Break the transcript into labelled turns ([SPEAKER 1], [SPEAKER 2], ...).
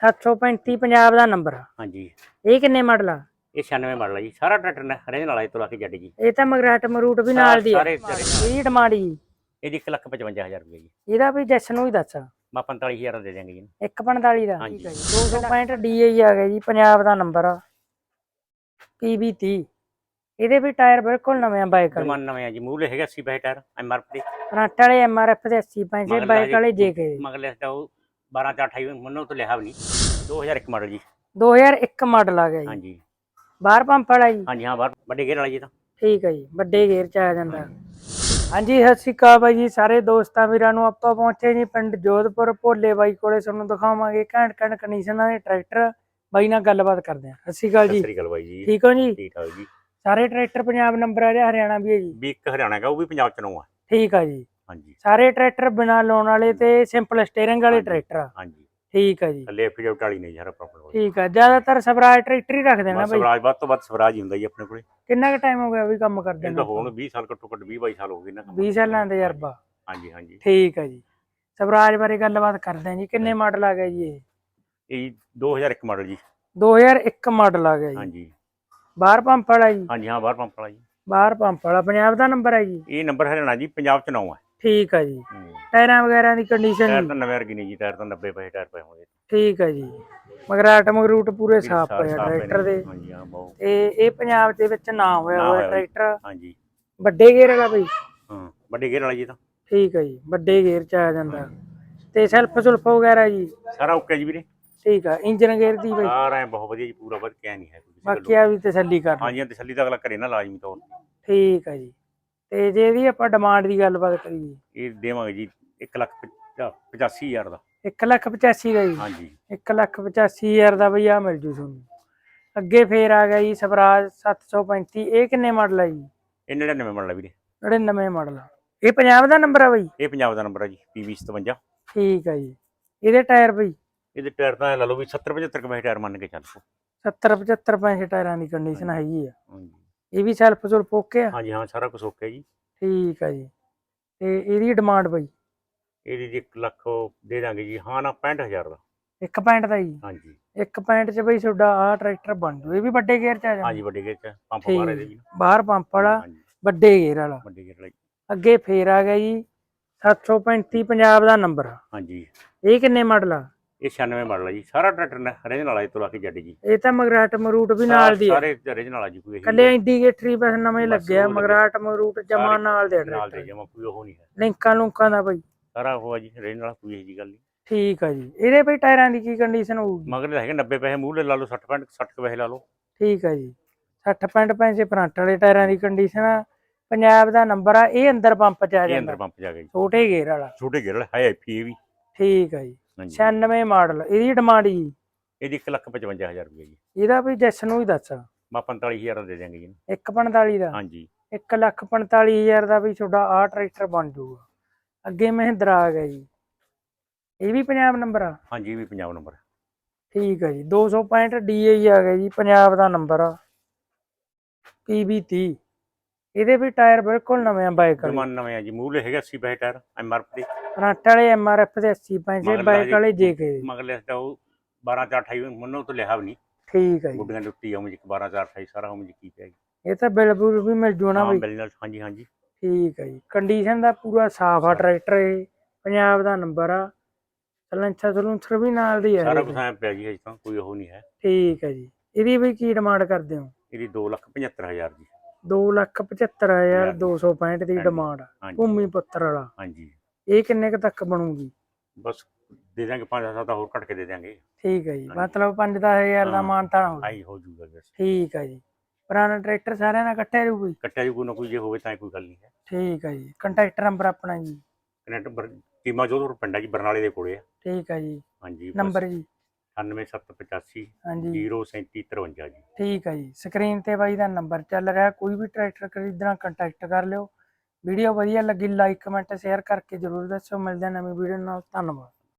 [SPEAKER 1] 735 ਪੰਜਾਬ ਦਾ ਨੰਬਰ। ਆ
[SPEAKER 2] ਹਾਂਜੀ।
[SPEAKER 1] ਇਹ ਕਿੰਨੇ ਮਾਡਲ ਆ?
[SPEAKER 2] ਇਹ 96 ਮਾਡਲ ਹੈ ਜੀ। ਸਾਰਾ ਟਰੈਕਟਰ ਨੇ ਹਰੇ ਨਾਲ ਆਏ ਤੋਂ ਲਾ ਕੇ ਜੱਡ ਜੀ।
[SPEAKER 1] ਇਹ ਤਾਂ ਮਗਰਾਟ ਮਰੂਟ ਵੀ ਨਾਲ ਦੀ ਆ।
[SPEAKER 2] ਸਾਰੇ।
[SPEAKER 1] ਇਹਦੀ ਡਿਮਾਂਡ ਜੀ।
[SPEAKER 2] ਇਹਦੀ 155000 ਰੁਪਏ ਜੀ।
[SPEAKER 1] ਇਹਦਾ ਵੀ ਜੈਸ ਨੂੰ ਹੀ ਦੱਸ।
[SPEAKER 2] ਮੈਂ 45000 ਦੇ ਦਿਆਂਗੇ ਜੀ
[SPEAKER 1] 145 ਦਾ। ਠੀਕ ਹੈ ਜੀ। 265 DI ਆ ਗਿਆ ਜੀ ਪੰਜਾਬ ਦਾ ਨੰਬਰ। ਆ PB30 ਇਹਦੇ ਵੀ ਟਾਇਰ ਬਿਲਕੁਲ ਨਵੇਂ ਆ ਬਾਈਕ ਵਾਲੇ।
[SPEAKER 2] ਜਮਾਨ ਨਵੇਂ ਆ ਜੀ। ਮੂਲੇ ਹੈਗਾ 80 ਪੈਸੇ ਟਾਇਰ ਐਮਆਰਪੀ
[SPEAKER 1] ਫਰੰਟ ਵਾਲੇ MRF ਦੇ 80 ਪੈਸੇ
[SPEAKER 2] ਮਗਰਲਾ
[SPEAKER 1] ਬਾਈਕ
[SPEAKER 2] ਜੀ।
[SPEAKER 1] ਵਾਲੇ JK
[SPEAKER 2] ਮਗਲੇ ਦਾ ਉਹ 12 4 28 ਮੰਨੋ ਤੋਂ ਲਿਆ ਵੀ ਨਹੀਂ। 2001 ਮਾਡਲ ਜੀ।
[SPEAKER 1] 2001 ਮਾਡਲ ਆ ਗਿਆ ਜੀ।
[SPEAKER 2] ਹਾਂਜੀ।
[SPEAKER 1] ਬਾਹਰ ਪੰਪ ਵਾਲਾ ਜੀ।
[SPEAKER 2] ਹਾਂਜੀ ਹਾਂ ਬਾਹਰ ਵੱਡੇ ਗੇਅਰ ਵਾਲਾ ਜੀ ਤਾਂ।
[SPEAKER 1] ਠੀਕ ਹੈ ਜੀ ਵੱਡੇ ਗੇਅਰ ਚ ਆ ਜਾਂਦਾ। ਹਾਂਜੀ ਸਤਿ ਸ਼੍ਰੀ ਅਕਾਲ ਬਾਈ ਜੀ ਸਾਰੇ ਦੋਸਤਾਂ ਵੀਰਾਂ ਨੂੰ ਆਪਾਂ ਪਹੁੰਚੇ ਜੀ ਪਿੰਡ ਜੋਧਪੁਰ। ਭੋਲੇ ਬਾਈ ਕੋਲੇ ਤੁਹਾਨੂੰ ਦਿਖਾਵਾਂਗੇ ਘੈਂਟ ਘੈਂਟ ਕੰਡੀਸ਼ਨਾਂ ਦੇ ਟਰੈਕਟਰ ਬਾਈ ਨਾਲ ਗੱਲਬਾਤ ਕਰਦੇ ਹਾਂ ਸਤਿ ਸ਼੍ਰੀ ਅਕਾਲ
[SPEAKER 2] ਸਤਿ
[SPEAKER 1] ਜੀ
[SPEAKER 2] ਸ੍ਰੀ ਅਕਾਲ ਬਾਈ ਜੀ।
[SPEAKER 1] ਠੀਕ ਹੋ ਜੀ?
[SPEAKER 2] ਠੀਕ ਠਾਕ ਜੀ।
[SPEAKER 1] ਸਾਰੇ ਟਰੈਕਟਰ ਪੰਜਾਬ ਨੰਬਰ ਆ ਰਿਹਾ ਹਰਿਆਣਾ ਵੀ ਹੈ ਜੀ।
[SPEAKER 2] ਵੀ ਇੱਕ ਹਰਿਆਣਾ ਦਾ ਉਹ ਵੀ ਪੰਜਾਬ ਚ ਨਵਾਂ।
[SPEAKER 1] ਠੀਕ ਆ ਜੀ।
[SPEAKER 2] ਹਾਂਜੀ।
[SPEAKER 1] ਸਾਰੇ ਟਰੈਕਟਰ ਬਿਨਾ ਲਾਉਣ ਵਾਲੇ ਤੇ ਸਿੰਪਲ ਸਟੀਅਰਿੰਗ ਵਾਲੇ। ਟਰੈਕਟਰ ਆ।
[SPEAKER 2] ਹਾਂਜੀ।
[SPEAKER 1] ਠੀਕ ਆ ਜੀ।
[SPEAKER 2] ਲੈਫਟ ਜੋ ਟਾਲੀ ਨਹੀਂ ਯਾਰ ਪ੍ਰੋਪਰ
[SPEAKER 1] ਠੀਕ ਆ ਜ਼ਿਆਦਾਤਰ ਸਵਰਾਜ ਟਰੈਕਟਰ ਹੀ ਰੱਖਦੇ ਨਾ ਬਾਈ।
[SPEAKER 2] ਸਵਰਾਜ ਵੱਧ ਤੋਂ ਵੱਧ ਸਵਰਾਜ ਹੀ ਹੁੰਦਾ ਜੀ ਆਪਣੇ ਕੋਲੇ।
[SPEAKER 1] ਕਿੰਨਾ ਕੁ ਟਾਈਮ ਹੋ ਗਿਆ ਵੀ ਕੰਮ ਕਰਦੇ ਨੂੰ
[SPEAKER 2] ਹੁਣ 20 ਸਾਲ ਘੱਟੋ ਘੱਟ 20 22 ਸਾਲ ਹੋ ਗਏ ਨਾ।
[SPEAKER 1] 20 ਸਾਲਾਂ ਦੇ ਤਜਰਬਾ
[SPEAKER 2] ਹਾਂਜੀ ਹਾਂਜੀ।
[SPEAKER 1] ਠੀਕ ਆ ਜੀ। ਸਵਰਾਜ ਬਾਰੇ ਗੱਲਬਾਤ ਕਰਦੇ ਹਾਂ ਜੀ। ਕਿੰਨੇ ਮਾਡਲ ਆ ਗਿਆ ਜੀ ਇਹ?
[SPEAKER 2] ਇਹ 2001 ਮਾਡਲ ਜੀ।
[SPEAKER 1] 2001 ਮਾਡਲ ਆ ਗਿਆ ਜੀ।
[SPEAKER 2] ਹਾਂਜੀ।
[SPEAKER 1] ਬਾਹਰ ਪੰਪ ਵਾਲਾ ਜੀ?
[SPEAKER 2] ਹਾਂਜੀ ਹਾਂ ਬਾਹਰ ਪੰਪ ਵਾਲਾ ਜੀ।
[SPEAKER 1] ਬਾਹਰ ਪੰਪ ਵਾਲਾ। ਪੰਜਾਬ ਦਾ ਨੰਬਰ ਹੈ ਜੀ?
[SPEAKER 2] ਇਹ ਨੰਬਰ ਹਰਿਆਣਾ ਜੀ ਪੰਜਾਬ ਚ ਨਵਾਂ ਹੈ
[SPEAKER 1] ਠੀਕ ਆ ਜੀ। ਟਾਇਰਾਂ ਵਗੈਰਾ ਦੀ ਕੰਡੀਸ਼ਨ
[SPEAKER 2] ਟਾਇਰ ਤਾਂ ਨਵੇਂ ਵਰਗੀ ਨਹੀਂ ਜੀ ਟਾਇਰ ਤਾਂ 90 ਪੈਸੇ ਟਾਇਰ ਪਏ ਹੋਣਗੇ
[SPEAKER 1] ਠੀਕ ਆ ਜੀ। ਮਗਰਾਟ ਮਗਰੂਟ ਪੂਰੇ ਸਾਫ਼ ਪਏ ਆ
[SPEAKER 2] ਪਏ
[SPEAKER 1] ਟਰੈਕਟਰ। ਦੇ।
[SPEAKER 2] ਹਾਂਜੀ ਹਾਂ ਬਹੁਤ।
[SPEAKER 1] ਤੇ ਇਹ ਪੰਜਾਬ ਦੇ ਵਿੱਚ ਨਾ ਹੋਇਆ ਹੋਇਆ। ਟਰੈਕਟਰ।
[SPEAKER 2] ਹਾਂਜੀ।
[SPEAKER 1] ਵੱਡੇ ਗੇਅਰ ਵਾਲਾ ਬਈ।
[SPEAKER 2] ਹਾਂ ਵੱਡੇ ਗੇਅਰ ਵਾਲਾ ਜੀ ਤਾਂ।
[SPEAKER 1] ਠੀਕ ਆ ਜੀ ਵੱਡੇ ਗੇਅਰ ਚ ਆ ਜਾਂਦਾ। ਤੇ ਸੈਲਫ ਸੁਲਫ ਵਗੈਰਾ ਜੀ।
[SPEAKER 2] ਸਾਰਾ ਓਕੇ ਜੀ ਵੀਰੇ।
[SPEAKER 1] ਠੀਕ ਆ ਇੰਜਨ ਗੇਅਰ ਦੀ ਬਈ।
[SPEAKER 2] ਸਾਰਾ ਬਹੁਤ ਵਧੀਆ ਜੀ ਪੂਰਾ ਵਧ ਕੇ ਨਹੀਂ ਹੈ
[SPEAKER 1] ਬਾਕੀ ਆ ਵੀ ਤਸੱਲੀ ਕਰ।
[SPEAKER 2] ਹਾਂਜੀ ਤਸੱਲੀ ਤਾਂ ਅਗਲਾ ਕਰੇ ਨਾ ਲਾਜ਼ਮੀ ਤੌਰ ਤੇ।
[SPEAKER 1] ਠੀਕ ਆ ਜੀ। ਤੇ ਜੇ ਇਹਦੀ ਆਪਾਂ ਡਿਮਾਂਡ ਦੀ ਗੱਲਬਾਤ ਕਰੀਏ।
[SPEAKER 2] ਇਹ ਦੇਵਾਂਗੇ ਜੀ 1 ਲੱਖ 85000 ਦਾ।
[SPEAKER 1] 1 ਲੱਖ 85 ਦਾ ਜੀ।
[SPEAKER 2] ਹਾਂਜੀ।
[SPEAKER 1] 1 ਲੱਖ 85 ਹਜ਼ਾਰ ਦਾ ਬਈ ਆ ਮਿਲ ਜੂ ਤੁਹਾਨੂੰ। ਅੱਗੇ ਫੇਰ ਆ ਗਿਆ ਜੀ ਸਵਰਾਜ 735 ਇਹ ਕਿੰਨੇ ਮਾਡਲ ਹੈ ਜੀ?
[SPEAKER 2] ਇਹ 99 ਮਾਡਲ ਆ ਵੀਰੇ।
[SPEAKER 1] 99 ਮਾਡਲ ਇਹ ਪੰਜਾਬ ਦਾ ਨੰਬਰ ਆ ਬਈ?
[SPEAKER 2] ਇਹ ਪੰਜਾਬ ਦਾ ਨੰਬਰ ਹੈ ਜੀ PV 57
[SPEAKER 1] ਠੀਕ ਆ ਜੀ। ਇਹਦੇ ਟਾਇਰ ਬਈ?
[SPEAKER 2] ਇਹਦੇ ਟਾਇਰ ਤਾਂ ਲਾ ਲਓ ਵੀ 70 75 ਕੁ ਪੈਸੇ ਟਾਇਰ ਮੰਨ ਕੇ ਚੱਲ ਪੋ
[SPEAKER 1] 70 75 ਪੈਸੇ ਟਾਇਰਾਂ ਦੀ ਕੰਡੀਸ਼ਨ ਹੈਗੀ ਆ।
[SPEAKER 2] ਹਾਂਜੀ।
[SPEAKER 1] ਇਹ ਵੀ ਸੈਲਫ ਸੁਲਫ ਓਕੇ ਆ।
[SPEAKER 2] ਹਾਂਜੀ ਹਾਂ ਸਾਰਾ ਕੁਝ ਓਕੇ ਜੀ।
[SPEAKER 1] ਠੀਕ ਆ ਜੀ। ਤੇ ਇਹਦੀ ਡਿਮਾਂਡ ਬਈ?
[SPEAKER 2] ਇਹਦੀ ਜੀ 1 ਲੱਖ ਦੇ ਦਾਂਗੇ ਜੀ। ਹਾਂ ਨਾ 65000 ਦਾ।
[SPEAKER 1] ਇੱਕ ਪੁਆਇੰਟ ਦਾ ਜੀ?
[SPEAKER 2] ਹਾਂਜੀ।
[SPEAKER 1] ਇੱਕ ਪੁਆਇੰਟ 'ਚ ਬਈ ਤੁਹਾਡਾ ਆ ਟਰੈਕਟਰ ਬਣ ਜੂ। ਇਹ ਵੀ ਵੱਡੇ ਗੇਅਰ 'ਚ ਆ ਜਾਂਦਾ
[SPEAKER 2] ਹਾਂਜੀ ਵੱਡੇ ਗੇਅਰ ਚ ਪੰਪ ਬਾਹਰ ਇਹਦੇ ਵੀ
[SPEAKER 1] ਬਾਹਰ ਪੰਪ ਵਾਲਾ
[SPEAKER 2] ਹਾਂਜੀ
[SPEAKER 1] ਵੱਡੇ ਗੇਅਰ ਵਾਲਾ।
[SPEAKER 2] ਵੱਡੇ ਗੇਅਰ ਵਾਲਾ ਜੀ।
[SPEAKER 1] ਅੱਗੇ ਫੇਰ ਆ ਗਿਆ ਜੀ 735 ਪੰਜਾਬ ਦਾ ਨੰਬਰ
[SPEAKER 2] ਹਾਂਜੀ।
[SPEAKER 1] ਇਹ ਕਿੰਨੇ ਮਾਡਲ ਆ?
[SPEAKER 2] ਇਹ 96 ਮਾਡਲ ਹੈ ਜੀ। ਸਾਰਾ ਟਰੈਕਟਰ ਨੇ ਹਰੇ ਨਾਲ ਆਏ ਤੋਂ ਲਾ ਕੇ ਜੱਡ ਜੀ।
[SPEAKER 1] ਇਹ ਤਾਂ ਮਗਰਾਟ ਮਰੂਟ ਵੀ ਨਾਲ ਦੀ ਆ।
[SPEAKER 2] ਸਾਰੇ original ਆ ਜੀ ਕੋਈ ਇਹੀ
[SPEAKER 1] ਕੱਲੇ ਇੰਡੀਕੇਟਰ ਹੀ ਬਸ ਨਵੇਂ
[SPEAKER 2] ਬਸ
[SPEAKER 1] ਲੱਗਿਆ
[SPEAKER 2] ਉਹ।
[SPEAKER 1] ਮਗਰਾਟ ਮਰੂਟ ਜਮਾ
[SPEAKER 2] ਸਾਰੇ
[SPEAKER 1] ਨਾਲ ਦੇ
[SPEAKER 2] ਨਾਲ ਦੇ
[SPEAKER 1] ਟਰੈਕਟਰ।
[SPEAKER 2] ਜਮਾ ਕੋਈ ਉਹ ਨਹੀਂ ਹੈ।
[SPEAKER 1] ਲਿੰਕਾਂ ਲੁੰਕਾਂ ਦਾ ਬਈ।
[SPEAKER 2] ਸਾਰਾ ਉਹ ਆ ਜੀ original ਵਾਲਾ ਕੋਈ ਇਹੋ ਜੀ ਗੱਲ ਨਹੀਂ।
[SPEAKER 1] ਠੀਕ ਆ ਜੀ। ਇਹਦੇ ਬਈ ਟਾਇਰਾਂ ਦੀ ਕੀ ਕੰਡੀਸ਼ਨ ਹੋਊਗੀ?
[SPEAKER 2] ਮਗਰ ਹੈਗੇ 90 ਪੈਸੇ ਮੂਹਰੇ ਲਾ ਲਓ 60 ਪੈਂਟ 60 ਕੁ ਪੈਸੇ ਲਾ ਲਓ।
[SPEAKER 1] ਠੀਕ ਆ ਜੀ। 60 ਪੈਂਟ ਪੈਸੇ ਫਰੰਟ ਵਾਲੇ ਟਾਇਰਾਂ ਦੀ ਕੰਡੀਸ਼ਨ ਆ। ਪੰਜਾਬ ਦਾ ਨੰਬਰ ਆ ਇਹ ਅੰਦਰ ਪੰਪ ਚ ਆ
[SPEAKER 2] ਇਹ
[SPEAKER 1] ਜਾਂਦਾ।
[SPEAKER 2] ਅੰਦਰ ਪੰਪ ਜਾ ਗਿਆ ਜੀ।
[SPEAKER 1] ਛੋਟੇ ਗੇਅਰ ਵਾਲਾ।
[SPEAKER 2] ਛੋਟੇ ਗੇਅਰ ਵਾਲਾ ਹੈ ਐਫੀ ਇਹ ਵੀ।
[SPEAKER 1] ਠੀਕ ਆ ਜੀ।
[SPEAKER 2] ਹਾਂਜੀ।
[SPEAKER 1] 96 ਮਾਡਲ ਇਹਦੀ ਡਿਮਾਂਡ ਜੀ।
[SPEAKER 2] ਇਹਦੀ 1 ਲੱਖ 55000 ਰੁਪਏ ਜੀ।
[SPEAKER 1] ਇਹਦਾ ਵੀ ਜੈਸ ਨੂੰ ਹੀ ਦੱਸ।
[SPEAKER 2] ਮੈਂ 45000 ਦਾ ਦੇ ਦਿਆਂਗੇ ਜੀ।
[SPEAKER 1] 145 ਦਾ?
[SPEAKER 2] ਹਾਂਜੀ।
[SPEAKER 1] 1 ਲੱਖ 45000 ਦਾ ਵੀ ਤੁਹਾਡਾ ਆ ਟਰੈਕਟਰ ਬਣ ਜਾਊਗਾ। ਅੱਗੇ ਮਹਿੰਦਰਾ ਆ ਗਿਆ ਜੀ। ਇਹ ਵੀ ਪੰਜਾਬ ਨੰਬਰ ਆ?
[SPEAKER 2] ਹਾਂਜੀ ਇਹ ਵੀ ਪੰਜਾਬ ਨੰਬਰ
[SPEAKER 1] ਠੀਕ ਹੈ ਜੀ। 265 DI ਆ ਗਿਆ ਜੀ ਪੰਜਾਬ ਦਾ ਨੰਬਰ ਆ। PB30 ਇਹਦੇ ਵੀ ਟਾਇਰ ਬਿਲਕੁਲ ਨਵੇਂ ਆ ਬਾਈਕ
[SPEAKER 2] ਨਵੇਂ ਆ ਜੀ। ਮੂਹਰੇ ਹੈਗਾ 80 ਪੈਸੇ ਟਾਇਰ ਐਮਆਰਪੀ
[SPEAKER 1] ਫਰੰਟ ਵਾਲੇ MRF ਦੇ 80 ਪੈਸੇ ਬਾਈਕ। ਵਾਲੇ ਦੇ।
[SPEAKER 2] ਮਗਲੇ ਦਾ ਉਹ 12 4 28 ਮੰਨੋ ਤੋਂ ਵੀ ਨਹੀਂ।
[SPEAKER 1] ਠੀਕ ਹੈ ਜੀ।
[SPEAKER 2] ਗੁੱਡੀਆਂ ਉੱਤੇ ਆਉਂ ਜੀ 12 4 28 ਸਾਰਾ ਉਹ ਜੀ ਕੀ ਜੀ
[SPEAKER 1] ਇਹ ਤਾਂ ਬਿਲ ਬੁਲ ਵੀ ਮਿਲ ਜੂ ਨਾ
[SPEAKER 2] ਹਾਂ
[SPEAKER 1] ਬਈ।
[SPEAKER 2] ਬਿਲ ਨਾਲ ਹਾਂਜੀ ਹਾਂਜੀ।
[SPEAKER 1] ਠੀਕ ਹੈ ਜੀ। ਕੰਡੀਸ਼ਨ ਦਾ ਪੂਰਾ ਸਾਫ਼ ਆ ਟਰੈਕਟਰ ਇਹ ਪੰਜਾਬ ਦਾ ਨੰਬਰ ਆ। ਸਲੈਂਸਰ ਸਲੂੰਸਰ ਵੀ ਨਾਲ ਦੀ ਹੈ
[SPEAKER 2] ਸਾਰਾ। ਕੁਝ ਐ ਪਿਆ ਜੀ ਅਜੇ ਤਾਂ ਕੋਈ ਉਹ ਨਹੀਂ ਹੈ।
[SPEAKER 1] ਠੀਕ ਹੈ ਜੀ। ਇਹਦੀ ਵੀ ਕੀ ਡਿਮਾਂਡ ਕਰਦੇ ਹੋ?
[SPEAKER 2] ਇਹਦੀ 2 ਲੱਖ 75000 ਜੀ
[SPEAKER 1] 275265 ਦੀ। ਡਿਮਾਂਡ ਭੂਮੀ ਪੁੱਤਰ ਵਾਲਾ।
[SPEAKER 2] ਹਾਂਜੀ।
[SPEAKER 1] ਇਹ ਕਿੰਨੇ ਕੁ ਤੱਕ ਬਣੂਗੀ?
[SPEAKER 2] ਬਸ ਦੇ ਦਾਂਗੇ 5 7 ਹੋਰ ਘੱਟ ਕੇ ਦੇ ਦਾਂਗੇ
[SPEAKER 1] ਠੀਕ ਹੈ ਜੀ। ਮਤਲਬ 5-10000 ਦਾ
[SPEAKER 2] ਹਾਂ।
[SPEAKER 1] ਮਾਨਤਾ ਹੋਊਗਾ।
[SPEAKER 2] ਆਈ ਹੋ ਜੂਗਾ ਬਸ
[SPEAKER 1] ਠੀਕ ਹੈ ਜੀ। ਪੁਰਾਣਾ ਟਰੈਕਟਰ ਸਾਰਿਆਂ ਨਾਲ ਇਕੱਠੇ ਰਹੂ ਕੋਈ
[SPEAKER 2] ਕੱਟਿਆ ਜੀ ਕੋਈ ਨਾ ਕੋਈ ਜੇ ਹੋਵੇ ਤਾਂ ਕੋਈ ਗੱਲ ਨਹੀਂ ਹੈ।
[SPEAKER 1] ਠੀਕ ਹੈ ਜੀ। ਕੰਟੈਕਟ ਨੰਬਰ ਆਪਣਾ ਜੀ?
[SPEAKER 2] ਕਨੈਕਟ ਬਰ ਟੀਮਾ ਜੋਧਪੁਰ ਪਿੰਡਾ ਜੀ ਬਰਨਾਲੇ ਦੇ ਕੋਲੇ ਆ।
[SPEAKER 1] ਠੀਕ ਹੈ ਜੀ।
[SPEAKER 2] ਹਾਂਜੀ
[SPEAKER 1] ਨੰਬਰ ਜੀ?
[SPEAKER 2] 98785
[SPEAKER 1] ਹਾਂਜੀ।
[SPEAKER 2] 03753 ਜੀ।
[SPEAKER 1] ਠੀਕ ਹੈ ਜੀ। ਸਕਰੀਨ ਤੇ ਬਾਈ ਦਾ ਨੰਬਰ ਚੱਲ ਰਿਹਾ। ਕੋਈ ਵੀ ਟਰੈਕਟਰ ਖਰੀਦਣਾ ਕੰਟੈਕਟ ਕਰ ਲਿਓ। ਵੀਡੀਓ ਵਧੀਆ ਲੱਗੀ ਲਾਈਕ ਕਮੈਂਟ ਸ਼ੇਅਰ ਕਰਕੇ ਜਰੂਰ ਦੱਸਿਓ। ਮਿਲਦੇ ਹਾਂ ਨਵੀਂ ਵੀਡੀਓ ਨਾਲ। ਧੰਨਵਾਦ।